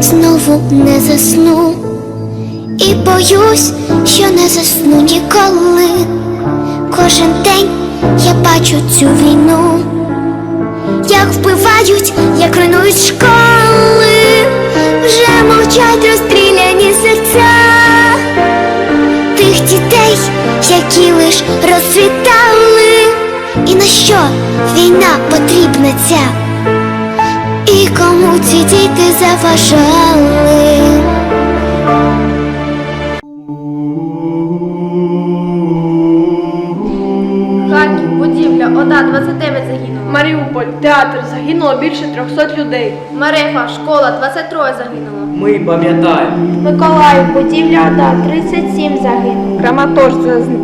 знову не засну. І боюсь, що не засну ніколи. Кожен день я бачу цю війну, як вбивають, як руйнують школи, вже мовчать розстріляні серця тих дітей, які лиш розцвітали. І на що війна потрібна ця? І кому ці діти заважали? Харків, будівля, ОДА, 29 загинуло. Маріуполь, театр загинуло більше 300 людей. Марефа, школа, 23 загинуло. Ми пам'ятаємо. Миколаїв, будівля ОДА, 37 загинуло. Краматорськ,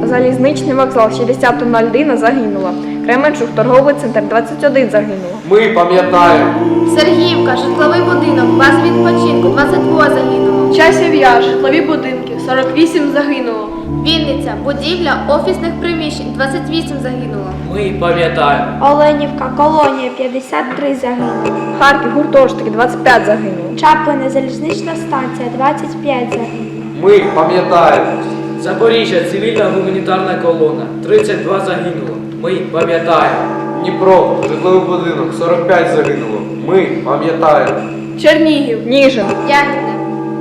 залізничний вокзал, 60.01 загинула. Кременчук, торговий центр, 21 загинуло. Ми пам'ятаємо. Сергіївка, житловий будинок, база відпочинку, 22 загинуло. Часів Яр, житлові будинки, 48 загинуло. Вінниця, будівля офісних приміщень, 28 загинуло. Ми пам'ятаємо. Оленівка, колонія, 53 загинуло. Харків, гуртожитки, 25 загинуло. Чаплине, залізнична станція, 25 загинуло. Ми пам'ятаємо. Запоріжжя, цивільна гуманітарна колона. 32 загинуло. Ми пам'ятаємо. Дніпро, житловий будинок, 45 загинуло. Ми пам'ятаємо. Чернігів, Ніжин, Ягідне,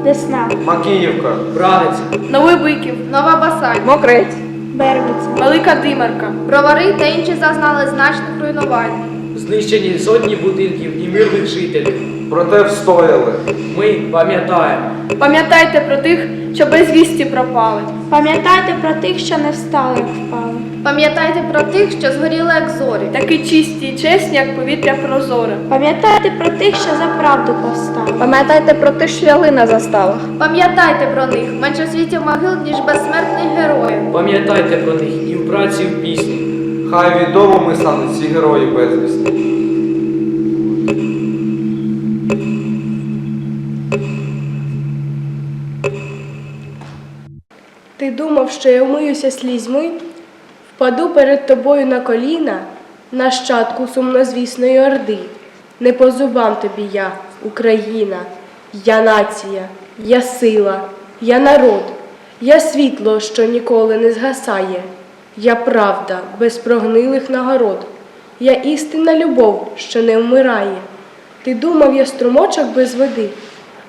Десна, Макіївка, Бранець. Новий Биків, Нова Басань, Мокрець, Бервиця, Велика Димарка. Бровари та інші зазнали значних руйнувань. Знищені сотні будинків і мирних жителів. Проте встояли. Ми пам'ятаємо. Пам'ятайте про тих, що безвісті пропали. Пам'ятайте про тих, що не встали, як впали. Пам'ятайте про тих, що згоріли як зорі. Такі чисті і чесні, як повітря прозоре. Пам'ятайте про тих, що за правду повстали. Пам'ятайте про тих, що яли на заставах. Пам'ятайте про них, менше в світі могил, ніж безсмертних героїв. Пам'ятайте про них і в праці, і в пісні. Хай відомими стануть ці герої безвісті. Ти думав, що я вмиюся слізьми, впаду перед тобою на коліна, нащадку сумнозвісної орди. Не по зубам тобі я, Україна, я нація, я сила, я народ, я світло, що ніколи не згасає, я правда без прогнилих нагород, я істинна любов, що не вмирає. Ти думав, я струмочок без води,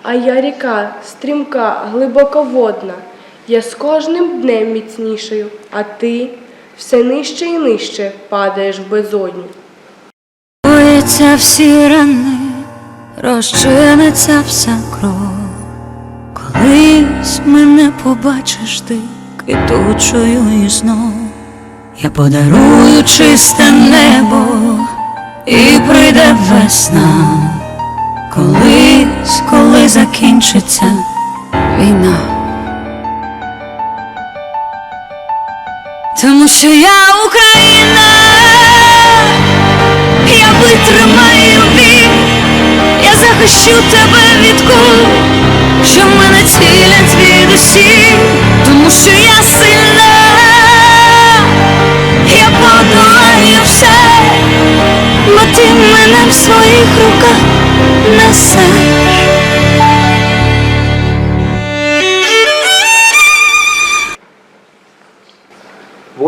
а я ріка, стрімка, глибоководна. Я з кожним днем міцнішою, а ти все нижче і нижче падаєш в безодню. Боїться всі рани, розчиниться вся кров. Колись мене побачиш ти квітучою і знов. Я подарую чисте небо і прийде весна. Колись, закінчиться війна. Тому що я Україна, я витримаю бій, я захищу тебе від кул, що в мене цілять звідусі, тому що я сильна, я подолаю все, бо ти мене в своїх руках несеш.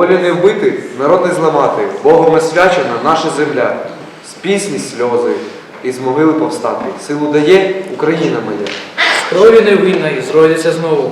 Волі не вбити, народ не зламати, Богом освячена наша земля. З пісні сльози, і з могили повстати. Силу дає Україна моя. З крові невинної зродяться знову.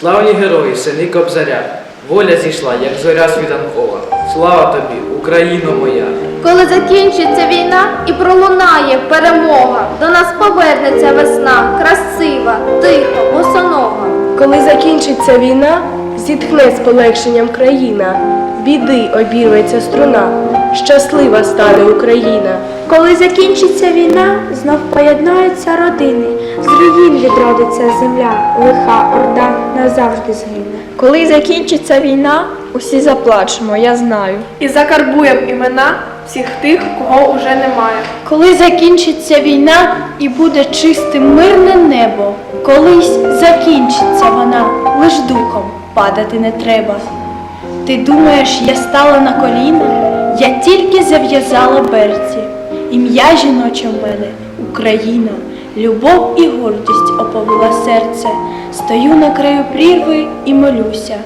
Славні герої, сини Кобзаря. Воля зійшла, як зоря світанкова. Слава тобі, Україно моя! Коли закінчиться війна і пролунає перемога, до нас повернеться весна, красива, тиха, босонога. Коли закінчиться війна, зітхне з полегшенням країна, біди обірветься струна, щаслива стане Україна. Коли закінчиться війна, знов поєднаються родини, з руїн відродиться земля, лиха орда назавжди згине. Коли закінчиться війна, усі заплачемо, я знаю. І закарбуємо імена всіх тих, кого уже немає. Коли закінчиться війна і буде чистим мирне небо, колись закінчиться вона, лиш духом падати не треба. Ти думаєш, я стала на коліна, я тільки зав'язала берці. Ім'я жіноче в мене Україна. Любов і гордість оповила серце. Стою на краю прірви і молюся.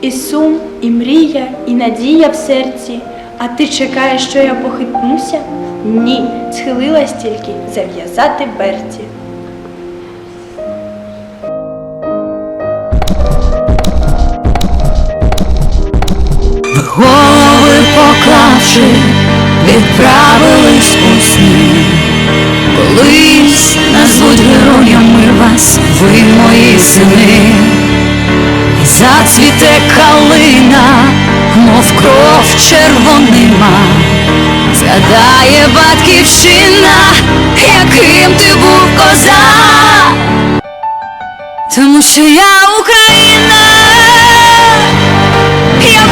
І сум, і мрія, і надія в серці. А ти чекаєш, що я похитнуся? Ні, схилилась тільки зав'язати берці. Голови поклавши, відправились у сни. Колись назвуть героями вас, ви мої сини, і зацвіте калина, мов кров червонима, згадає батьківщина, яким ти був козак, тому що я Україна.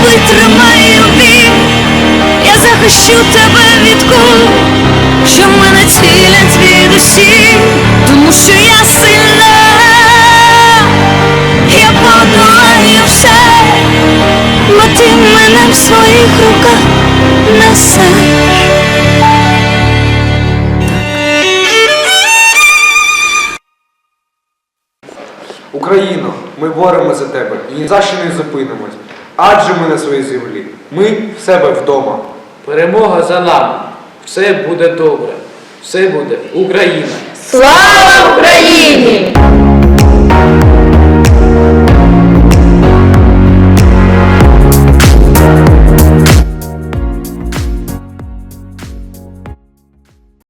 Я витримаю бій, я захищу тебе від кул, що мене цілять звідусі, тому що я сильна, я подолаю все, бо ти мене в своїх руках несеш. Україно, ми боремося за тебе і ні за що не зупинимось. Адже ми на своїй землі. Ми в себе вдома. Перемога за нами. Все буде добре. Все буде Україна. Слава Україні!